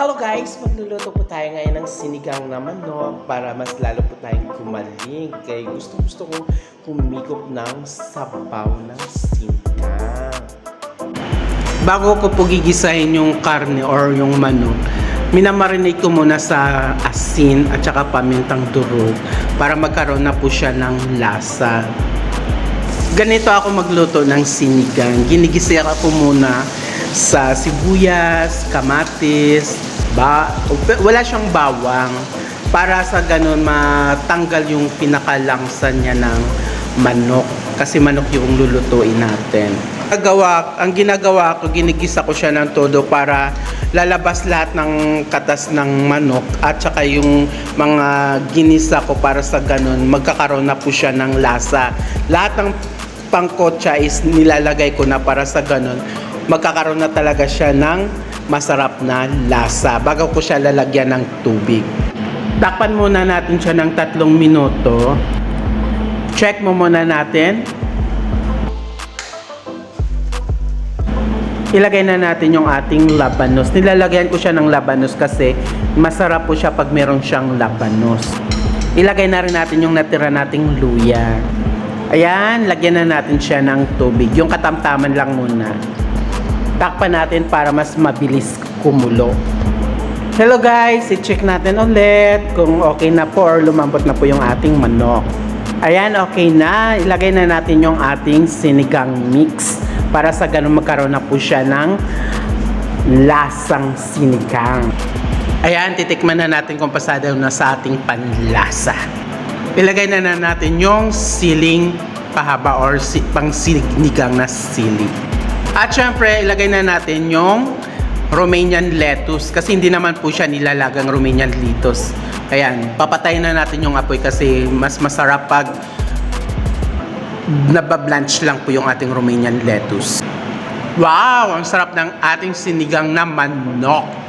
Hello guys! Magluluto po tayo ngayon ng sinigang na manok para mas lalo po tayong kumaling. Kaya gusto gusto kong humigop ng sabaw ng sinigang. Bago ko po gigisahin yung karne or yung manok, minamarinate ko muna sa asin at saka pamintang durog para magkaroon na po siya ng lasa. Ganito ako magluto ng sinigang. Ginigisa ko muna sa sibuyas, kamatis, ba wala siyang bawang para sa ganun matanggal yung pinakalangsa niya ng manok kasi manok yung lulutuin natin. Gagawa, ang ginagawa ko, ginigisa ko siya ng todo para lalabas lahat ng katas ng manok at saka yung mga ginisa ko para sa ganun magkakaroon na po siya ng lasa. Lahat ng pangkotsa is nilalagay ko na para sa ganun magkakaroon na talaga siya ng masarap na lasa bago ko siya lalagyan ng tubig. Takpan muna natin siya ng tatlong minuto. Check mo muna natin. Ilagay na natin yung ating labanos. Nilalagyan ko siya ng labanos kasi masarap po siya pag meron siyang labanos. Ilagay na rin natin yung natira nating luya. Ayan, lagyan na natin siya ng tubig. Yung katamtaman lang muna. Takpan natin para mas mabilis kumulo. Hello guys, i-check natin ulit kung okay na po or lumambot na po yung ating manok. Ayan, okay na. Ilagay na natin yung ating sinigang mix para sa ganun magkaroon na po siya ng lasang sinigang. Ayan, titikman na natin kung pasado na sa ating panlasa. Ilagay na na natin yung siling pahaba or si, pang sinigang na sili. At syempre, ilagay na natin yung Romanian lettuce kasi hindi naman po siya nilalagang Romanian lettuce. Ayan, papatayin na natin yung apoy kasi mas masarap pag nabablanch lang po yung ating Romanian lettuce. Wow! Ang sarap ng ating sinigang na manok.